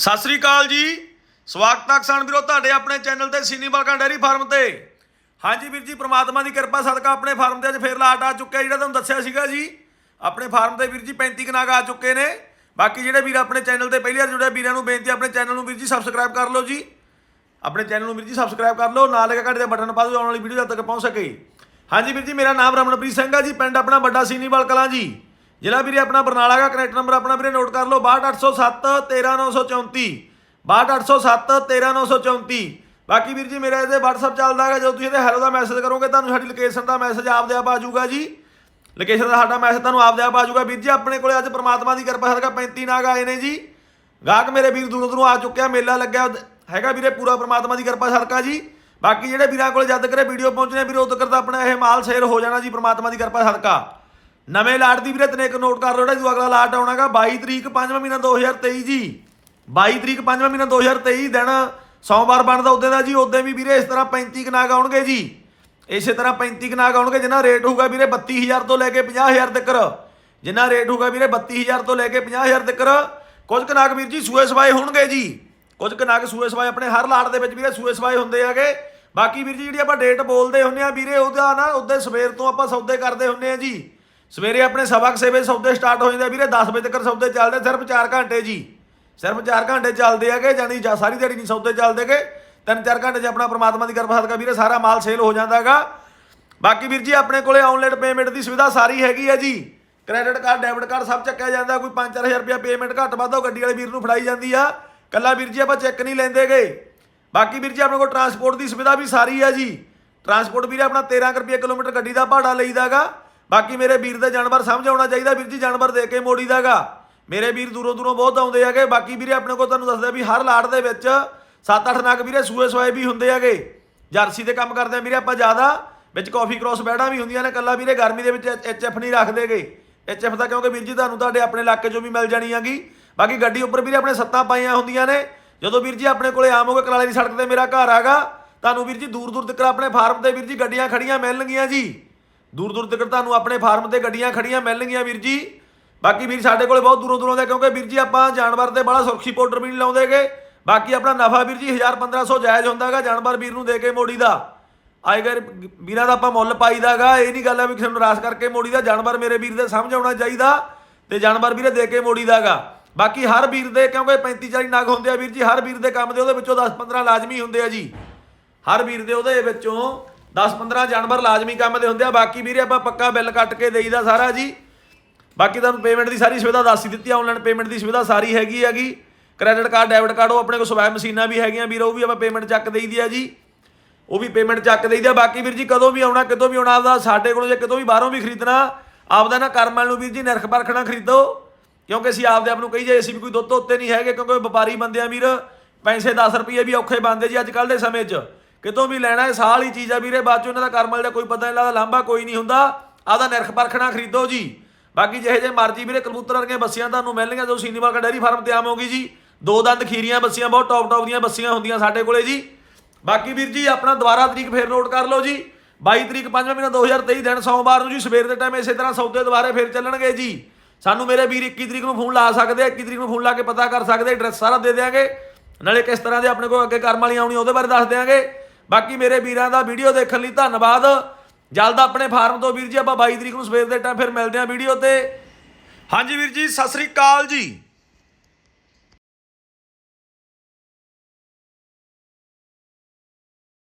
ਸਤਿ ਸ੍ਰੀ ਅਕਾਲ ਜੀ। ਸਵਾਗਤ ਹੈ ਕਿਸਾਨ ਵੀਰੋ ਤੁਹਾਡੇ ਆਪਣੇ ਚੈਨਲ ਤੇ ਸੀਨੀ ਬਾਲਕਾ ਡੈਰੀ ਫਾਰਮ ਤੇ। ਹਾਂਜੀ ਵੀਰ ਜੀ, ਪ੍ਰਮਾਤਮਾ ਦੀ ਕਿਰਪਾ ਸਦਕਾ ਆਪਣੇ ਫਾਰਮ ਤੇ ਅੱਜ ਫੇਰ ਲਾਟ ਆ ਚੁੱਕਿਆ ਜਿਹੜਾ ਤੁਹਾਨੂੰ ਦੱਸਿਆ ਸੀਗਾ ਜੀ। ਆਪਣੇ ਫਾਰਮ ਤੇ ਵੀਰ ਜੀ 35 ਕਨਾਗ ਆ ਚੁੱਕੇ ਨੇ। ਬਾਕੀ ਜਿਹੜੇ ਵੀਰ ਆਪਣੇ ਚੈਨਲ ਤੇ ਪਹਿਲੀ ਵਾਰ ਜੁੜੇ, ਵੀਰਾਂ ਨੂੰ ਬੇਨਤੀ ਆਪਣੇ ਚੈਨਲ ਨੂੰ ਵੀਰ ਜੀ ਸਬਸਕ੍ਰਾਈਬ ਕਰ ਲਓ ਜੀ। ਆਪਣੇ ਚੈਨਲ ਨੂੰ ਵੀਰ ਜੀ ਸਬਸਕ੍ਰਾਈਬ ਕਰ ਲਓ, ਨਾਲ ਇੱਕ ਘੰਟੇ ਦਾ ਬਟਨ ਪਾ ਦਿਓ, ਆਉਣ ਵਾਲੀ ਵੀਡੀਓ ਤੱਕ ਪਹੁੰਚ ਸਕੇ। ਹਾਂਜੀ ਵੀਰ ਜੀ, ਮੇਰਾ ਨਾਮ ਰਮਨਪ੍ਰੀਤ ਸਿੰਘ ਆ ਜੀ, ਪਿੰਡ ਆਪਣਾ ਵੱਡਾ ਸੀਨੀਵਾਲ ਕਲਾਂ ਜੀ। ਜ਼ਿਲ੍ਹਾ ਵੀਰੇ, ਆਪਣਾ ਬਰਨਾਲਾ ਦਾ ਕਨੈਕਟ ਨੰਬਰ ਆਪਣਾ ਵੀਰੇ ਨੋਟ ਕਰ ਲਓ 62807 13934 62807 13934 ਬਾਕੀ ਵੀਰ ਜੀ, ਮੇਰਾ ਇਹਦੇ WhatsApp ਚੱਲਦਾ ਹੈਗਾ, ਜਦੋਂ ਤੁਸੀਂ ਇਹਦੇ ਹੈਲੋ ਦਾ ਮੈਸੇਜ ਕਰੋਗੇ, ਤੁਹਾਨੂੰ ਸਾਡੀ ਲੋਕੇਸ਼ਨ ਦਾ ਮੈਸੇਜ ਆਪਦੇ ਆਪ ਆ ਜਾਊਗਾ ਜੀ। ਲੋਕੇਸ਼ਨ ਦਾ ਸਾਡਾ ਮੈਸੇਜ ਤੁਹਾਨੂੰ ਆਪਦੇ ਆਪ ਆ ਜਾਊਗਾ। ਵੀਰ ਜੀ, ਆਪਣੇ ਕੋਲੇ ਅੱਜ ਪ੍ਰਮਾਤਮਾ ਦੀ ਕਿਰਪਾ ਸਦਕਾ 35 ਨਾਗ ਆਏ ਨੇ ਜੀ। ਗਾਹਕ ਮੇਰੇ ਵੀਰ ਦੂਰੋਂ ਦੂਰੋਂ ਆ ਚੁੱਕਿਆ, ਮੇਲਾ ਲੱਗਿਆ ਹੈਗਾ ਵੀਰੇ ਪੂਰਾ ਪ੍ਰਮਾਤਮਾ ਦੀ ਕਿਰਪਾ ਸਦਕਾ ਜੀ। ਬਾਕੀ ਜਿਹੜੇ ਵੀਰਾਂ ਕੋਲ ਜਦ ਕਰੇ ਵੀਡੀਓ ਪਹੁੰਚਣੇ ਵੀਰੇ, ਉਦੋਂ ਕਰਦਾ ਆਪਣਾ ਇਹ ਮਾਲ ਸੇਲ ਹੋ ਜਾਣਾ ਜੀ, ਪ੍ਰਮਾਤਮਾ ਦੀ ਕਿਰਪਾ ਸਦਕਾ। ਨਵੇਂ ਲਾਟ ਦੀ ਵੀਰੇ ਤਨੇਕ ਨੋਟ ਕਰ ਲਓ ਜਿਹੜਾ ਜੋ ਅਗਲਾ ਲਾਟ ਆਉਣਾਗਾ 22 ਤਰੀਕ 5ਵਾਂ ਮਹੀਨਾ 2023 ਜੀ। 22 ਤਰੀਕ 5ਵਾਂ ਮਹੀਨਾ 2023 ਦਿਨ ਸੋਮਵਾਰ ਬਣਦਾ ਉਦੋਂ ਦਾ ਜੀ ਉਦੋਂ ਵੀ ਵੀਰੇ ਇਸ ਤਰ੍ਹਾਂ 35 ਕਨਾਗ ਆਉਣਗੇ ਜੀ। ਇਸੇ ਤਰ੍ਹਾਂ 35 ਕਨਾਗ ਆਉਣਗੇ, ਜਿੰਨਾ ਰੇਟ ਹੋਊਗਾ ਵੀਰੇ 32000 ਤੋਂ ਲੈ ਕੇ 50000 ਤੱਕ ਜਿੰਨਾ ਰੇਟ ਹੋਊਗਾ ਵੀਰੇ 32000 ਤੋਂ ਲੈ ਕੇ 50000 ਤੱਕ ਕੁਝ ਕਨਾਗ ਵੀਰ ਜੀ ਸੂਏ ਸਵਾਏ ਹੋਣਗੇ ਜੀ। ਕੁਝ ਕਨਾਗ ਸੂਏ ਸਵਾਏ, ਆਪਣੇ ਹਰ ਲਾਟ ਦੇ ਵਿੱਚ ਵੀਰੇ ਸੂਏ ਸਵਾਏ ਹੁੰਦੇ ਹੈਗੇ ਬਾਕੀ ਵੀਰ ਜੀ ਜਿਹੜੀ ਆਪਾਂ ਡੇਟ ਬੋਲਦੇ ਹੁੰਨੇ ਆ ਵੀਰੇ, ਉਹਦਾ ਨਾ, ਉਹਦੇ ਸਵੇਰ ਤੋਂ ਆਪਾਂ ਸੌਦੇ ਕਰਦੇ ਹੁੰਨੇ ਆ ਜੀ। ਸਵੇਰੇ ਆਪਣੇ ਸਵਾ ਕੁ ਵਜੇ ਸੌਦੇ ਸਟਾਰਟ ਹੋ ਜਾਂਦੇ ਆ ਵੀਰੇ 10 ਵਜੇ ਤੱਕ ਸੌਦੇ ਚੱਲਦੇ ਸਿਰਫ 4 ਘੰਟੇ ਜੀ। ਸਿਰਫ 4 ਘੰਟੇ ਚੱਲਦੇ ਹੈਗੇ ਜਾਨੀ ਜਾਂ ਸਾਰੀ ਦਿਹਾੜੀ ਨਹੀਂ ਸੌਦੇ ਚੱਲਦੇਗੇ ਤਿੰਨ ਚਾਰ ਘੰਟੇ 'ਚ ਆਪਣਾ ਪ੍ਰਮਾਤਮਾ ਦੀ ਕਿਰਪਾ ਸਦਕਾ ਵੀਰੇ, ਸਾਰਾ ਮਾਲ ਸੇਲ ਹੋ ਜਾਂਦਾ ਹੈਗਾ। ਬਾਕੀ ਵੀਰ ਜੀ, ਆਪਣੇ ਕੋਲੇ ਆਨਲਾਈਨ ਪੇਮੈਂਟ ਦੀ ਸੁਵਿਧਾ ਸਾਰੀ ਹੈਗੀ ਆ ਜੀ। ਕ੍ਰੈਡਿਟ ਕਾਰਡ ਡੈਬਿਟ ਕਾਰਡ ਸਭ ਚੱਕਿਆ ਜਾਂਦਾ, ਕੋਈ 5-4000 ਰੁਪਇਆ ਪੇਮੈਂਟ ਘੱਟ ਵੱਧ ਉਹ ਗੱਡੀ ਵਾਲੇ ਵੀਰ ਨੂੰ ਫੜਾਈ ਜਾਂਦੀ ਆ। ਕੱਲਾ ਵੀਰ ਜੀ ਆਪਾਂ ਚੈੱਕ ਨਹੀਂ ਲੈਂਦੇਗੇ ਬਾਕੀ ਵੀਰ ਜੀ, ਆਪਣੇ ਕੋਲ ਟਰਾਂਸਪੋਰਟ ਦੀ ਸੁਵਿਧਾ ਵੀ ਸਾਰੀ ਆ ਜੀ। ਟਰਾਂਸਪੋਰਟ ਵੀਰੇ ਆਪਣਾ 13 ਕੁ ਰੁਪਏ ਕਿਲੋਮੀਟਰ ਗੱਡੀ ਦਾ ਭਾੜਾ ਲਈਦਾਗਾ ਬਾਕੀ ਮੇਰੇ ਵੀਰ ਦੇ ਜਾਨਵਰ ਸਮਝ ਆਉਣਾ ਚਾਹੀਦਾ ਵੀਰ ਜੀ, ਜਾਨਵਰ ਦੇ ਕੇ ਮੋੜੀਦਾਗਾ ਮੇਰੇ ਵੀਰ ਦੂਰੋਂ ਦੂਰੋਂ ਬਹੁਤ ਆਉਂਦੇ ਹੈਗੇ, ਬਾਕੀ ਵੀਰੇ ਆਪਣੇ ਕੋਲ ਤੁਹਾਨੂੰ ਦੱਸਦਾ ਵੀ ਹਰ ਲਾਟ ਦੇ ਵਿੱਚ 7-8 ਨਗ ਵੀਰੇ ਸੂਏ ਸਵਾਏ ਵੀ ਹੁੰਦੇ ਹੈਗੇ। ਜਰਸੀ ਦੇ ਕੰਮ ਕਰਦੇ ਆ ਵੀਰੇ ਆਪਾਂ ਜ਼ਿਆਦਾ, ਵਿੱਚ ਕਾਫੀ ਕ੍ਰੋਸ ਬੈਡਾਂ ਵੀ ਹੁੰਦੀਆਂ ਨੇ ਕੱਲਾ ਵੀਰੇ, ਗਰਮੀ ਦੇ ਵਿੱਚ ਐਚਐਫ ਨਹੀਂ ਰੱਖਦੇਗੇ ਐਚਐਫ ਦਾ ਕਿਉਂਕਿ ਵੀਰ ਜੀ ਤੁਹਾਨੂੰ ਤੁਹਾਡੇ ਆਪਣੇ ਇਲਾਕੇ 'ਚੋਂ ਵੀ ਮਿਲ ਜਾਣੀ ਹੈਗੀ। ਬਾਕੀ ਗੱਡੀ ਉੱਪਰ ਵੀਰੇ ਆਪਣੇ ਸੱਤਾਂ ਪਾਈਆਂ ਹੁੰਦੀਆਂ ਨੇ। ਜਦੋਂ ਵੀਰ ਜੀ ਆਪਣੇ ਕੋਲੇ ਆਮੋਗੇ ਕਲਾਲੇ ਦੀ ਸੜਕ ਤੇ ਮੇਰਾ ਘਰ ਆਗਾ ਤੁਹਾਨੂੰ ਵੀਰ ਜੀ ਦੂਰ ਦੂਰ ਤੱਕ ਆਪਣੇ ਫਾਰਮ ਤੇ ਵੀਰ ਜੀ ਗੱਡੀਆਂ ਖੜੀਆਂ ਮਿਲਣਗੀਆਂ ਜੀ। ਦੂਰ ਦੂਰ ਤੱਕ ਤੁਹਾਨੂੰ ਆਪਣੇ ਫਾਰਮ ਤੇ ਗੱਡੀਆਂ ਖੜੀਆਂ ਮਿਲਣਗੀਆਂ ਵੀਰ ਜੀ। ਬਾਕੀ ਵੀਰ ਸਾਡੇ ਕੋਲੇ ਬਹੁਤ ਦੂਰੋਂ ਦੂਰੋਂ ਦੇ ਕਿਉਂਕਿ ਵੀਰ ਜੀ ਆਪਾਂ ਜਾਨਵਰ ਤੇ ਬੜਾ ਸੁਰੱਖੀ ਪਾਊਡਰ ਵੀ ਨਹੀਂ ਲਾਉਂਦੇਗੇ ਬਾਕੀ ਆਪਣਾ ਨਫਾ ਵੀਰ ਜੀ 1000 1500 ਜਾਇਜ਼ ਹੁੰਦਾਗਾ ਜਾਨਵਰ ਵੀਰ ਨੂੰ ਦੇ ਕੇ ਮੋੜੀ ਦਾ। ਆਏਗਰ ਵੀਰਾਂ ਦਾ ਆਪਾਂ ਮੁੱਲ ਪਾਈਦਾਗਾ, ਇਹ ਨਹੀਂ ਗੱਲ ਆ ਵੀ ਕਿਸੇ ਨੂੰ ਰਾਸ ਕਰਕੇ ਮੋੜੀ ਦਾ, ਜਾਨਵਰ ਮੇਰੇ ਵੀਰ ਦੇ ਸਮਝ ਆਉਣਾ ਚਾਹੀਦਾ ਤੇ ਜਾਨਵਰ ਵੀਰੇ ਦੇ ਕੇ ਮੋੜੀ ਮੋੜੀਦਾਗਾ। ਬਾਕੀ ਹਰ ਵੀਰ ਦੇ, ਕਿਉਂਕਿ 35 40 ਨਗ ਹੁੰਦੇ ਆ ਵੀਰ ਜੀ, ਹਰ ਵੀਰ ਦੇ ਕੰਮ ਦੇ ਉਹਦੇ ਵਿੱਚੋਂ 10 15 ਲਾਜ਼ਮੀ ਹੁੰਦੇ ਆ ਜੀ। ਹਰ ਵੀਰ ਦੇ ਉਹਦੇ ਵਿੱਚੋਂ 10-15 ਜਾਨਵਰ ਲਾਜ਼ਮੀ ਕੰਮ ਦੇ ਹੁੰਦੇ ਆ, ਬਾਕੀ ਵੀਰੇ ਆਪਾਂ ਪੱਕਾ ਬਿੱਲ ਕੱਟ ਕੇ ਦੇਈਦਾ ਸਾਰਾ ਜੀ। ਬਾਕੀ ਤੁਹਾਨੂੰ ਪੇਮੈਂਟ ਦੀ ਸਾਰੀ ਸੁਵਿਧਾ ਦੱਸ ਹੀ ਦਿੱਤੀ ਆਨਲਾਈਨ ਪੇਮੈਂਟ ਦੀ ਸੁਵਿਧਾ ਸਾਰੀ ਹੈਗੀ ਹੈਗੀ। ਕ੍ਰੈਡਿਟ ਕਾਰਡ ਡੈਬਿਟ ਕਾਰਡ ਉਹ ਆਪਣੇ ਕੋਲ ਸਵੈ ਮਸ਼ੀਨਾਂ ਵੀ ਹੈਗੀਆਂ ਵੀਰ, ਉਹ ਵੀ ਆਪਾਂ ਪੇਮੈਂਟ ਚੱਕ ਦੇਈਦੀ ਆ ਜੀ। ਉਹ ਵੀ ਪੇਮੈਂਟ ਚੱਕ ਦੇਈਦੀ ਆ। ਬਾਕੀ ਵੀਰ ਜੀ ਕਦੋਂ ਵੀ ਆਉਣਾ ਕਿਤੋਂ ਵੀ ਆਉਣਾ ਆਪਦਾ, ਸਾਡੇ ਕੋਲੋਂ ਜੇ ਕਿਤੋਂ ਵੀ ਬਾਹਰੋਂ ਵੀ ਖਰੀਦਣਾ, ਆਪਦਾ ਨਾ ਕਰਮਲ ਨੂੰ ਵੀਰ ਜੀ ਨਿਰਖ ਪਰਖਣਾ ਖਰੀਦੋ। ਕਿਉਂਕਿ ਅਸੀਂ ਆਪਦੇ ਆਪ ਨੂੰ ਕਹੀ ਜਾਏ ਅਸੀਂ ਵੀ ਕੋਈ ਦੁੱਧ ਉੱਤੇ ਨਹੀਂ ਹੈਗੇ, ਕਿਉਂਕਿ ਵਪਾਰੀ ਬੰਦੇ ਆ ਵੀਰ। ਪੈਸੇ 10 ਰੁਪਏ ਵੀ ਔਖੇ ਬੰਦੇ ਜੀ ਅੱਜ ਕੱਲ ਦੇ ਸਮੇਂ 'ਚ। ਕਿਤੋਂ ਵੀ ਲੈਣਾ ਹੈ ਸਾਲ ਹੀ ਚੀਜ਼ ਆ ਵੀਰੇ, ਬਾਅਦ 'ਚ ਇਹਨਾਂ ਦਾ ਕਰਮਲ ਦਾ ਕੋਈ ਪਤਾ ਨਹੀਂ ਲੱਗਦਾ, ਲਾਂਭਾ ਕੋਈ ਨਹੀਂ ਹੁੰਦਾ। ਆਪਦਾ ਨਿਰਖ ਪਰਖਣਾ ਖਰੀਦੋ ਜੀ। ਬਾਕੀ ਜਿਹੇ ਜੇ ਮਰਜ਼ੀ ਵੀਰੇ, ਕਬੂਤਰ ਵਰਗੀਆਂ ਬੱਸੀਆਂ ਤੁਹਾਨੂੰ ਮਿਲਣਗੀਆਂ, ਜੋ ਸੀਨੀਵਾਲ ਡੈਰੀ ਫਾਰਮ ਤੇ ਆਮੋਗੀ ਜੀ। ਦੋ ਦੰਦ ਖੀਰੀਆਂ ਬੱਸੀਆਂ, ਬਹੁਤ ਟੌਪ ਟੌਪ ਦੀਆਂ ਬੱਸੀਆਂ ਹੁੰਦੀਆਂ ਸਾਡੇ ਕੋਲੇ ਜੀ। ਬਾਕੀ ਵੀਰ ਜੀ, ਆਪਣਾ ਦੁਬਾਰਾ ਤਰੀਕ ਫੇਰ ਨੋਟ ਕਰ ਲਓ ਜੀ। 22 ਤਰੀਕ 5ਵਾਂ ਮਹੀਨਾ 2023 ਦਿਨ ਸੋਮਵਾਰ ਨੂੰ ਜੀ, ਸਵੇਰ ਦੇ ਟਾਈਮ ਇਸੇ ਤਰ੍ਹਾਂ ਸੌਦੇ ਦੁਬਾਰੇ ਫੇਰ ਚੱਲਣਗੇ ਜੀ। ਸਾਨੂੰ ਮੇਰੇ ਵੀਰ 21 ਤਰੀਕ ਨੂੰ ਫੋਨ ਲਾ ਸਕਦੇ ਆ 21 ਤਰੀਕ ਨੂੰ ਫੋਨ ਲਾ ਕੇ ਪਤਾ ਕਰ ਸਕਦੇ ਐਡਰੈਸ ਸਾਰਾ ਦੇ ਦਿਆਂਗੇ। ਨਾਲੇ ਕਿਸ ਤਰ੍ਹਾਂ ਦੇ ਆਪਣੇ ਕੋਲ ਅੱਗੇ ਕਰਮ ਵਾਲੀਆਂ ਆਉਣੀ ਉਹਦੇ ਬਾਰੇ ਦੱਸ ਦਿਆਂਗੇ। ਬਾਕੀ ਮੇਰੇ ਵੀਰਾਂ ਦਾ ਵੀਡੀਓ ਦੇਖਣ ਲਈ ਧੰਨਵਾਦ। ਜਲਦ ਆਪਣੇ ਫਾਰਮ ਤੋਂ ਵੀਰ ਜੀ ਆਪਾਂ 22 ਤਰੀਕ ਨੂੰ ਸਵੇਰ ਦੇ ਟਾਈਮ ਫਿਰ ਮਿਲਦੇ ਆਂ ਵੀਡੀਓ ਤੇ। ਹਾਂਜੀ ਵੀਰ ਜੀ, ਸਤਿ ਸ੍ਰੀ ਅਕਾਲ ਜੀ।